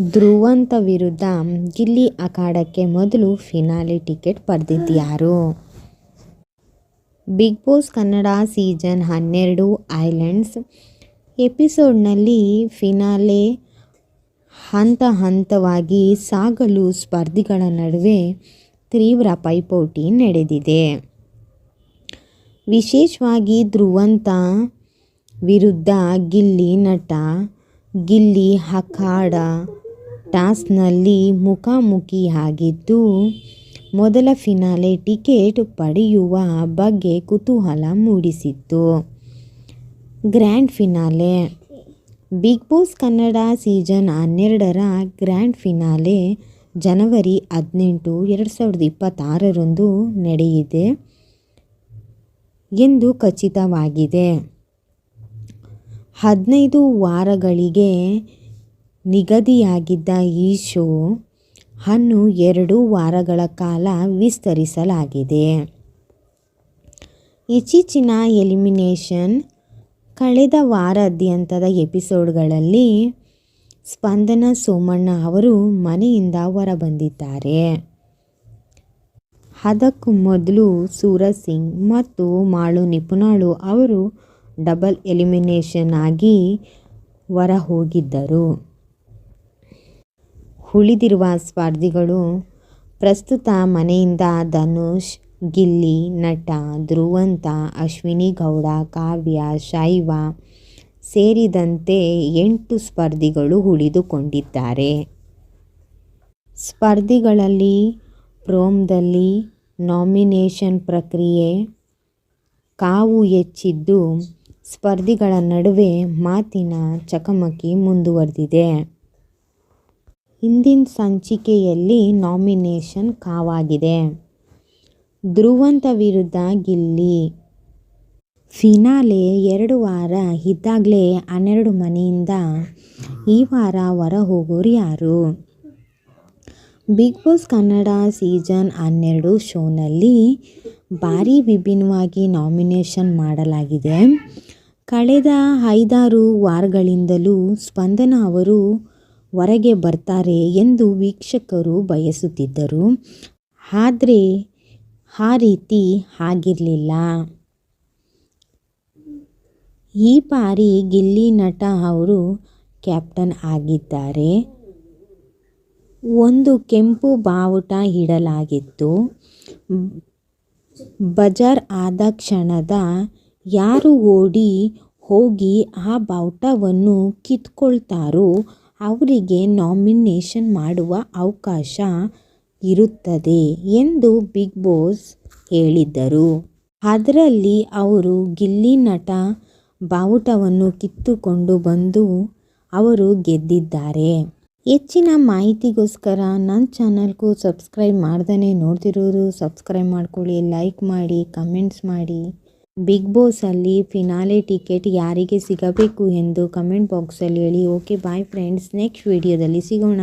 ಧ್ರುವಂತ ವಿರುದ್ಧ ಗಿಲ್ಲಿ ಅಖಾಡಕ್ಕೆ ಮೊದಲು ಫಿನಾಲೆ ಟಿಕೆಟ್ ಪಡೆದಿದ್ದಾರು ಬಿಗ್ ಬಾಸ್ ಕನ್ನಡ ಸೀಸನ್ ಹನ್ನೆರಡು ಐಲ್ಯಾಂಡ್ಸ್ ಎಪಿಸೋಡ್ನಲ್ಲಿ ಫಿನಾಲೆ ಹಂತ ಹಂತವಾಗಿ ಸಾಗಲು ಸ್ಪರ್ಧಿಗಳ ನಡುವೆ ತೀವ್ರ ಪೈಪೋಟಿ ನಡೆದಿದೆ. ವಿಶೇಷವಾಗಿ ಧ್ರುವಂತ ವಿರುದ್ಧ ಗಿಲ್ಲಿ ನಟ, ಗಿಲ್ಲಿ ಅಖಾಡ ಟಾಸ್ಕ್ನಲ್ಲಿ ಮುಖಾಮುಖಿಯಾಗಿದ್ದು, ಮೊದಲ ಫಿನಾಲೆ ಟಿಕೆಟ್ ಪಡೆಯುವ ಬಗ್ಗೆ ಕುತೂಹಲ ಮೂಡಿಸಿತ್ತು. Grand finale, Bigg Boss Kannada season ಹನ್ನೆರಡರ ಗ್ರ್ಯಾಂಡ್ ಫಿನಾಲೆ ಜನವರಿ ಹದಿನೆಂಟು, ಎರಡು ಸಾವಿರದ ಇಪ್ಪತ್ತಾರರಂದು ನಡೆಯಿದೆ ಎಂದು ಖಚಿತವಾಗಿದೆ. ಹದಿನೈದು ವಾರಗಳಿಗೆ ನಿಗದಿಯಾಗಿದ್ದ ಈ ಶೋ ಅನ್ನು ಎರಡು ವಾರಗಳ ಕಾಲ ವಿಸ್ತರಿಸಲಾಗಿದೆ. ಇತ್ತೀಚಿನ ಎಲಿಮಿನೇಷನ್ ಕಳೆದ ವಾರಾದ್ಯಂತದ ಎಪಿಸೋಡ್ಗಳಲ್ಲಿ ಸ್ಪಂದನ ಸೋಮಣ್ಣ ಅವರು ಮನೆಯಿಂದ ಹೊರಬಂದಿದ್ದಾರೆ. ಅದಕ್ಕೂ ಮೊದಲು ಸೂರಜ್ ಸಿಂಗ್ ಮತ್ತು ಮಾಳು ನಿಪುಣಾಳು ಅವರು ಡಬಲ್ ಎಲಿಮಿನೇಷನ್ ಆಗಿ ಹೊರಹೋಗಿದ್ದರು. ಉಳಿದಿರುವ ಸ್ಪರ್ಧಿಗಳು ಪ್ರಸ್ತುತ ಮನೆಯಿಂದ ಧನುಷ್, ಗಿಲ್ಲಿ, ನಟ, ಧ್ರುವಂತ, ಅಶ್ವಿನಿ ಗೌಡ, ಕಾವ್ಯ, ಶೈವ ಸೇರಿದಂತೆ ಎಂಟು ಸ್ಪರ್ಧಿಗಳು ಉಳಿದುಕೊಂಡಿದ್ದಾರೆ. ಸ್ಪರ್ಧಿಗಳಲ್ಲಿ ಪ್ರೋಮ್ದಲ್ಲಿ ನಾಮಿನೇಷನ್ ಪ್ರಕ್ರಿಯೆ ಕಾವು ಹೆಚ್ಚಿದ್ದು ಸ್ಪರ್ಧಿಗಳ ನಡುವೆ ಮಾತಿನ ಚಕಮಕಿ ಮುಂದುವರೆದಿದೆ. ಇಂದಿನ ಸಂಚಿಕೆಯಲ್ಲಿ ನಾಮಿನೇಷನ್ ಕಾವಾಗಿದೆ. ಧ್ರುವಂತ ವಿರುದ್ಧ ಗಿಲ್ಲಿ. ಫಿನಾಲೆ ಎರಡು ವಾರ ಇದ್ದಾಗಲೇ ಹನ್ನೆರಡು ಮನೆಯಿಂದ ಈ ವಾರ ಹೊರ ಹೋಗೋರು ಯಾರು? ಬಿಗ್ ಬಾಸ್ ಕನ್ನಡ ಸೀಸನ್ ಹನ್ನೆರಡು ಶೋನಲ್ಲಿ ಭಾರಿ ವಿಭಿನ್ನವಾಗಿ ನಾಮಿನೇಷನ್ ಮಾಡಲಾಗಿದೆ. ಕಳೆದ ಐದಾರು ವಾರಗಳಿಂದಲೂ ಸ್ಪಂದನ ಅವರು ಹೊರಗೆ ಬರ್ತಾರೆ ಎಂದು ವೀಕ್ಷಕರು ಬಯಸುತ್ತಿದ್ದರು. ಆದರೆ ಆ ರೀತಿ ಆಗಿರಲಿಲ್ಲ. ಈ ಬಾರಿ ಗಿಲ್ಲಿ ನಟ ಅವರು ಕ್ಯಾಪ್ಟನ್ ಆಗಿದ್ದಾರೆ. ಒಂದು ಕೆಂಪು ಬಾವುಟ ಇಡಲಾಗಿತ್ತು. ಬಜಾರ್ ಆದ ಕ್ಷಣದ ಯಾರು ಓಡಿ ಹೋಗಿ ಆ ಬಾವುಟವನ್ನು ಕಿತ್ಕೊಳ್ತಾರೋ ಅವರಿಗೆ ನಾಮಿನೇಷನ್ ಮಾಡುವ ಅವಕಾಶ ಇರುತ್ತದೆ ಎಂದು ಬಿಗ್ ಬಾಸ್ ಹೇಳಿದ್ದರು. ಅದರಲ್ಲಿ ಅವರು ಗಿಲ್ಲಿ ನಟ ಬಾವುಟವನ್ನು ಕಿತ್ತುಕೊಂಡು ಬಂದು ಅವರು ಗೆದ್ದಿದ್ದಾರೆ. ಹೆಚ್ಚಿನ ಮಾಹಿತಿಗೋಸ್ಕರ ನನ್ನ ಚಾನಲ್ಗೂ ಸಬ್ಸ್ಕ್ರೈಬ್ ಮಾಡ್ದೇ ನೋಡ್ತಿರೋರು ಸಬ್ಸ್ಕ್ರೈಬ್ ಮಾಡ್ಕೊಳ್ಳಿ, ಲೈಕ್ ಮಾಡಿ ಕಮೆಂಟ್ಸ್ ಮಾಡಿ. ಬಿಗ್ ಬಾಸಲ್ಲಿ ಫಿನಾಲೆ ಟಿಕೆಟ್ ಯಾರಿಗೆ ಸಿಗಬೇಕು ಎಂದು ಕಮೆಂಟ್ ಬಾಕ್ಸಲ್ಲಿ ಹೇಳಿ. Okay, bye friends. ನೆಕ್ಸ್ಟ್ ವಿಡಿಯೋದಲ್ಲಿ ಸಿಗೋಣ.